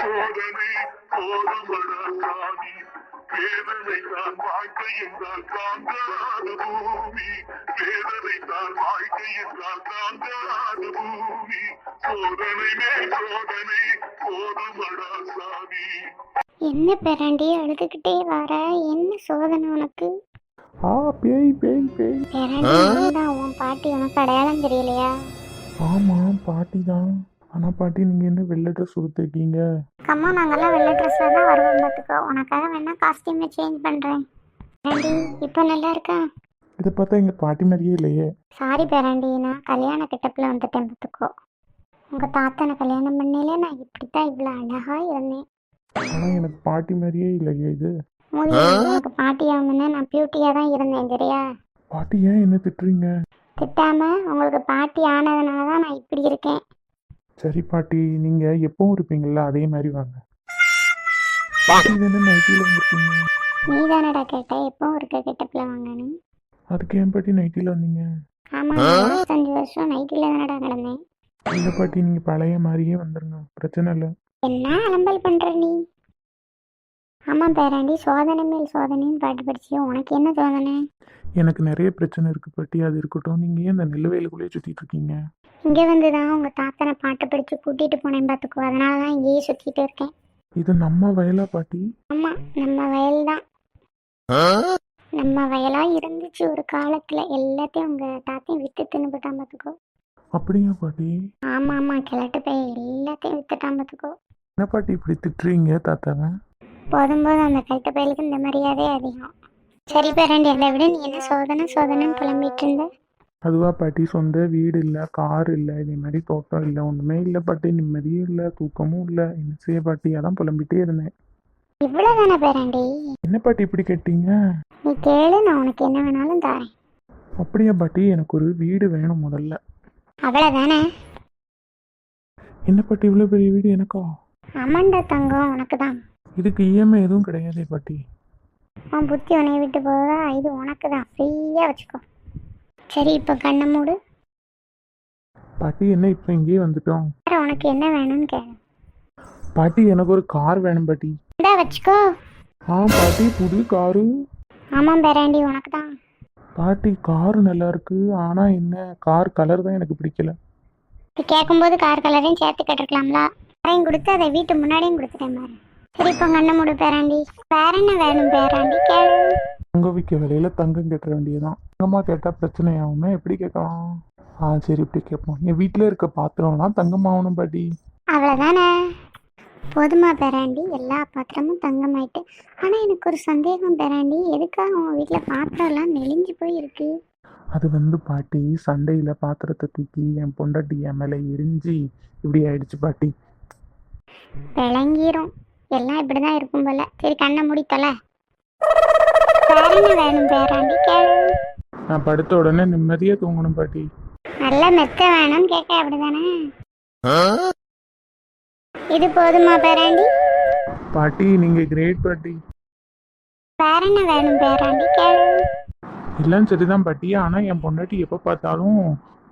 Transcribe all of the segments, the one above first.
சோதனை போதுமடா சாமி வேதனை தான் வாழ்க்கை என்றால் தாங்காது பூமி. வேதனை தான் வாழ்க்கை என்றால் தாங்காது பூமி. சோதனை மேல் சோதனை போதுமடா சாமி என்ன பேராண்டி அழுதுகிட்டே வர? என்ன சோதனை உனக்கு? ஆ பேய் பேய் பேய். நீதான் உன் பாட்டி உனக்கு அடையாளம் தெரியலையா? ஆமாம் பாட்டி தான். ஆனால் பாட்டி நீங்கள் என்ன வெள்ளை ட்ரெஸ் கொடுத்துருக்கீங்க அம்மா நாங்கெல்லாம் வெள்ளை ட்ரெஸ்ஸில் தான் வருவோம் பார்த்துக்கோ உனக்காக வேணா காஸ்டியூமை சேஞ்ச் பண்ணுறேன் பேராண்டி இப்போ நல்லா இருக்கா? இதை பார்த்தா எங்கள் பாட்டி மாதிரியே இல்லையே. சாரி பேராண்டி நான் கல்யாண கிட்டப்பில் வந்துட்டேன் பார்த்துக்கோ உங்கள் தாத்தனை கல்யாணம் பண்ணையில நான் இப்படி தான் இவ்வளோ அழகாக இருந்தேன். ஆனால் எனக்கு பாட்டி மாதிரியே இல்லையே இது. எனக்கு பாட்டி ஆகணும்னு நான் பியூட்டியாக தான் இருந்தேன் சரியா பாட்டி ஏன் என்ன திட்டுறீங்க? திட்டாம உங்களுக்கு பாட்டி ஆனதுனால தான் நான் இப்படி இருக்கேன். சரி பாட்டி நீங்கள் எப்பவும் இருப்பீங்கள்ல அதே மாதிரி வாங்க. நைட்டியில் வந்திருக்கீங்க? நீ தானடா கேட்ட எப்பவும் இருக்க கெட்டப்பில் வாங்கன்னு அதுக்கு ஏன் பாட்டி நைட்டியில் வந்தீங்க? ஆமாம் இருபத்தஞ்சு வருஷம் நைட்டில் தானடா கிடந்தேன். இல்லை பாட்டி நீங்கள் பழைய மாதிரியே வந்துருங்க பிரச்சனை இல்லை. என்ன அலம்பல் பண்ற நீ? ஆமாம் பேராண்டி சோதனை மேல் சோதனைன்னு பாட்டு படிச்சியோ உனக்கு என்ன சோதனை? எனக்கு நிறைய பிரச்சனை இருக்குது பாட்டி அது இருக்கட்டும். நீங்கள் ஏன் இந்த நெல்லுவேலுக்குள்ளேயே சுற்றிட்டு இருக்கீங்க? இங்கே வந்து தான் உங்கள் தாத்தனை பாட்டு படித்து கூட்டிகிட்டு போனேன் பார்த்துக்கோ அதனால தான் இங்கேயே சுற்றிட்டு இருக்கேன். இது நம்ம வயலா பாட்டி? ஆமாம் நம்ம வயல் தான் நம்ம வயலாக இருந்துச்சு ஒரு காலத்தில். எல்லாத்தையும் உங்கள் தாத்தையும் விற்று தின்னுபிட்டான் பார்த்துக்கோ அப்படியா பாட்டி? ஆமாம் ஆமாம் கிழட்டு பையன் எல்லாத்தையும் விற்றுட்டான் பார்த்துக்கோ என்ன பாட்டி இப்படி திட்டுறீங்க தாத்தாவை? போதும் போதும் அந்த கழுத்து பயலுக்கு இந்த மரியாதை அதிகம். சரி பேராண்டி அதை விட. நீ என்ன சோதனை சோதனைன்னு புலம்பிட்டு இருந்த? அதுவா பாட்டி சொந்த வீடு இல்லை கார் இல்லை இதே மாதிரி தோட்டம் இல்லை ஒன்றுமே இல்லை பாட்டி நிம்மதியும் இல்லை தூக்கமும் இல்லை என்ன செய்ய பாட்டி அதான் புலம்பிட்டே இருந்தேன். இவ்வளோதானே பேராண்டி? என்ன பாட்டி இப்படி கேட்டீங்க? நீ கேளு நான் உனக்கு என்ன வேணாலும் தரேன். அப்படியா பாட்டி எனக்கு ஒரு வீடு வேணும் முதல்ல. அவ்வளோதானே என்ன பாட்டி இவ்வளோ பெரிய வீடு எனக்கா? ஆமாண்டா தங்கம் உனக்கு தான் இதுக்கு இஎம்ஐ எதுவும் கிடையாதே பாட்டி. உன் புத்தி உன்னை விட்டு போக இது உனக்கு தான் ஃப்ரீயாக வச்சுக்கோ. சரி இப்போ கண்ணை மூடு. பாட்டி என்ன இப்போ இங்கேயே வந்துட்டோம்? வேற உனக்கு என்ன வேணும்னு கேளு. பாட்டி எனக்கு ஒரு கார் வேணும் பாட்டி. இந்தா வச்சுக்கோ. ஆ பாட்டி புது காரு. ஆமாம் பேராண்டி உனக்கு தான் பாட்டி கார் நல்லா இருக்கு. ஆனா என்ன கார் கலர் தான் எனக்கு பிடிக்கல. இது கேட்கும்போது கார் கலரையும் சேர்த்து கேட்டிருக்கலாம்ல. கரையும் கொடுத்து அதை வீட்டு முன்னாடியும் கொடுத்துட்டேன் பாரு. சரி இப்போ கண்ணை மூடு பேராண்டி. வேற என்ன வேணும் பேராண்டி? கேளு. தங்க விற்க விலையில தங்கம் கட்ட வேண்டியதுதான். தங்கமாக கேட்டால் பிரச்சனை ஆகுமே எப்படி கேட்கலாம்? ஆ சரி இப்படி கேட்போம். என் வீட்டில் இருக்க பாத்திரம்லாம் தங்கமாகணும் பாட்டி. அவ்வளோதானே போதுமா பேராண்டி. எல்லா பாத்திரமும் தங்கமாயிட்டு. ஆனால் எனக்கு ஒரு சந்தேகம் பேராண்டி. எதுக்காக உங்கள் வீட்டில் பாத்திரம்லாம் நெளிஞ்சு போய் இருக்கு அது வந்து பாட்டி சண்டையில் பாத்திரத்தை தூக்கி என் பொண்டாட்டி என் மேலே எரிஞ்சு இப்படி ஆயிடுச்சு பாட்டி. விளங்கிரும். எல்லாம் இப்படி தான் இருக்கும் போல. சரி கண்ணை முடித்தல. வேணும் பேராண்டி கேளு. நான் படுத்த உடனே நிம்மதியாக தூங்கணும் பாட்டி. நல்ல மெத்த வேணும்னு கேட்க அப்படிதானே? இது போதுமா பேராண்டி? பாட்டி நீங்கள் கிரேட் பாட்டி. வேற என்ன வேணும் பேராண்டி கேளு. எல்லாம் சரிதான் பாட்டி ஆனால் என் பொண்டாட்டி எப்போ பார்த்தாலும்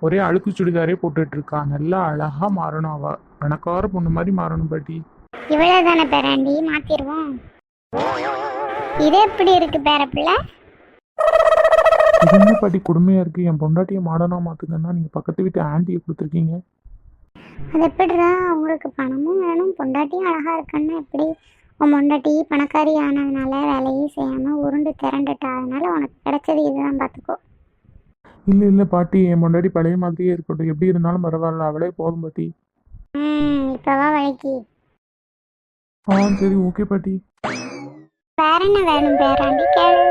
ஒரே அழுக்கு சுடிதாரே போட்டுட்டு இருக்கா நல்லா அழகாக மாறணும் அவ. பணக்கார பொண்ணு மாதிரி மாறணும் பாட்டி. இவ்வளவுதானே பேராண்டி மாத்திருவோம். இது எப்படி இருக்கு பேரப்பிள்ள இது என்ன பாட்டி கொடுமையாக இருக்குது என் பொண்டாட்டியை மாடனாக மாற்றுங்கன்னா நீங்கள் பக்கத்து வீட்டு ஆண்டியை கொடுத்துருக்கீங்க. அது எப்படிடா? உங்களுக்கு பணமும் வேணும் பொண்டாட்டியும் அழகா இருக்குன்னா எப்படி? உன் பொண்டாட்டி பணக்காரி ஆனதுனால வேலையும் செய்யாம உருண்டு திரண்டுட்டா? அதனால உனக்கு கிடைச்சது இதுதான் பார்த்துக்கோ இல்லை இல்லை பாட்டி என் பொண்டாட்டி பழைய மாதிரியே இருக்கட்டும். எப்படி இருந்தாலும் பரவாயில்ல அவளே போதும் பாட்டி. இப்பவா வழிக்கு. ஆ சரி ஓகே பாட்டி. வேற என்ன வேணும் பேராண்டி? கேளு.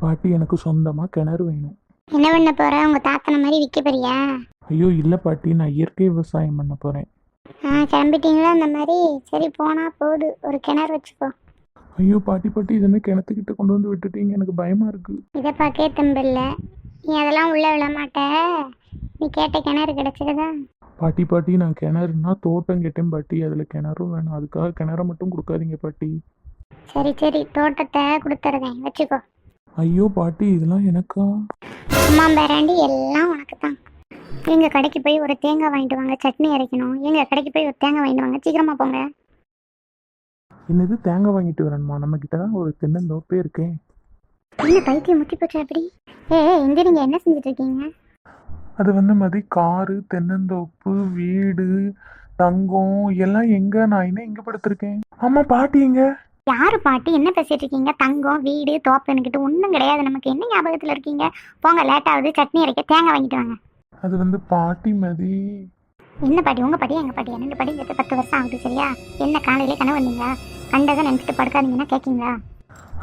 பாட்டி எனக்கு சொந்தமாக கிணறு வேணும். என்ன பண்ண போற? உங்க தாத்தனை மாதிரி விற்க போறியா? ஐயோ இல்லை பாட்டி நான் இயற்கை விவசாயம் பண்ண போகிறேன் ஆ கிளம்பிட்டீங்களா அந்த மாதிரி? சரி போனா போடு ஒரு கிணறு வச்சுக்கோ. ஐயோ பாட்டி பாட்டி இதுன்னு கிணத்துக்கிட்ட கொண்டு வந்து விட்டுட்டீங்க? எனக்கு பயமாக இருக்குது இதை பார்க்கவே தெம்பில்ல. நீ அதெல்லாம் உள்ள விழ மாட்ட. நீ கேட்ட கிணறு கிடைச்சதா பாட்டி பாட்டி நான் கிணறுனா தோட்டம் கேட்டேன் பாட்டி. அதில் கிணறும் வேணும். அதுக்காக கிணற மட்டும் கொடுக்காதீங்க பாட்டி. சரி சரி தோட்டத்தை கொடுத்துருதேன் வச்சுக்கோ. ஐயோ பாட்டி இதெல்லாம் எனக்கா? அம்மா பேராண்டி எல்லாம் உனக்கு தான் எங்கள் கடைக்கு போய் ஒரு தேங்காய் வாங்கிட்டு வாங்க. சட்னி அரைக்கணும். எங்கள் கடைக்கு போய் ஒரு தேங்காய் வாங்கிட்டு வாங்க. சீக்கிரமா போங்க. என்னது தேங்காய் வாங்கிட்டு வரணுமா? நம்ம கிட்ட தான் ஒரு தென்னந்தோப்பே இருக்கேன் என்ன பைத்தியம் முத்தி போச்சு அப்படி ஏ இங்கே நீங்கள் என்ன செஞ்சுட்டு இருக்கீங்க அது வந்து மதி காரு தென்னந்தோப்பு வீடு தங்கம் எல்லாம் எங்க? நான் என்ன எங்க படுத்திருக்கேன்? ஆமா பாட்டி எங்க? யாரு பாட்டி? என்ன பேசிட்டு இருக்கீங்க? தங்கம் வீடு தோப்புன்னுக்கிட்டு ஒன்றும் கிடையாது. நமக்கு என்ன ஞாபகத்தில் இருக்கீங்க? போங்க லேட் ஆகுது. சட்னி அரைக்க தேங்காய் வாங்கிட்டு வாங்க. அது வந்து பாட்டி மதி. என்ன பாட்டி? உங்க பாட்டி எங்க பாட்டி? ரெண்டு பாட்டி? சேர்த்து பத்து வருஷம் ஆகுது சரியா? என்ன காலையிலே கனவு வந்தீங்களா கண்டதை நினச்சிட்டு படுக்காதீங்கன்னா கேட்கீங்களா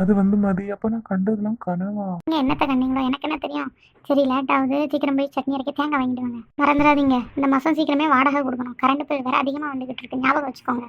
அது வந்து மதி அப்ப நான் கண்டதெல்லாம் கனவா? நீங்க என்னத்த கண்டீங்களோ? எனக்கு என்ன தெரியும்? சரி லேட் ஆகுது. சீக்கிரம் போய் சட்னி அரைக்க தேங்காய் வாங்கிட்டு வாங்க. மறந்துடாதீங்க. இந்த மாதம் சீக்கிரமே வாடகை கொடுக்கணும். கரண்ட் பில் வேற அதிகமாக வந்துகிட்டு இருக்கு. ஞாபகம் வச்சுக்கோங்க.